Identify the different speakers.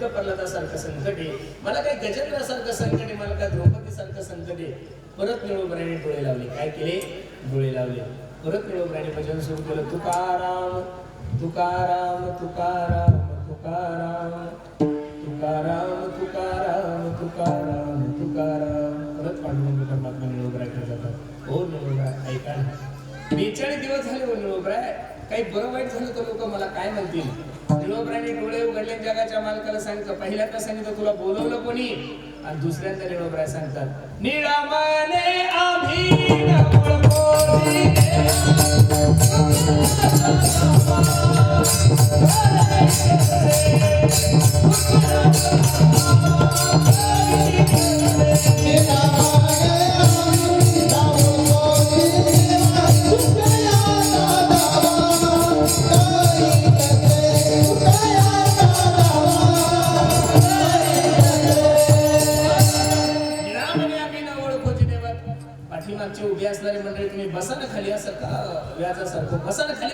Speaker 1: मला काही भक्त प्रल्हादासारखं संकट आहे. मला काही गजेंद्रासारखं संकट आहे मला काय द्रौपदीसारखं संकट आहे. परत निळोबराने डोळे लावले. काय केले? डोळे लावले. परत निळोबराने भजन सुरू केलं. तुकाराम तुकाराम तुकाराम तुकाराम तुकाराम तुकाराम तुकाराम तुकाराम. परत पांडुरंग परमात्मा निळोबराकडे जातात. हो निळोबरा ऐका ना. बेचाळीस दिवस झाले हो निळोबराय. काही बरं वाईट झालं तर लोक मला काय म्हणतील? निळोबराने डोळे उघडले जगाच्या मालकाला सांगतो पहिल्यांदा सांगितलं तुला बोलवलं कोणी? आणि दुसऱ्यांदा निळोबराय सांगतात निळामाने आम्ही देवा पाठीमागची उभी असणारी मंडळी तुम्ही बसा ना खाली असं का व्याजासारखं? बसा ना खाली.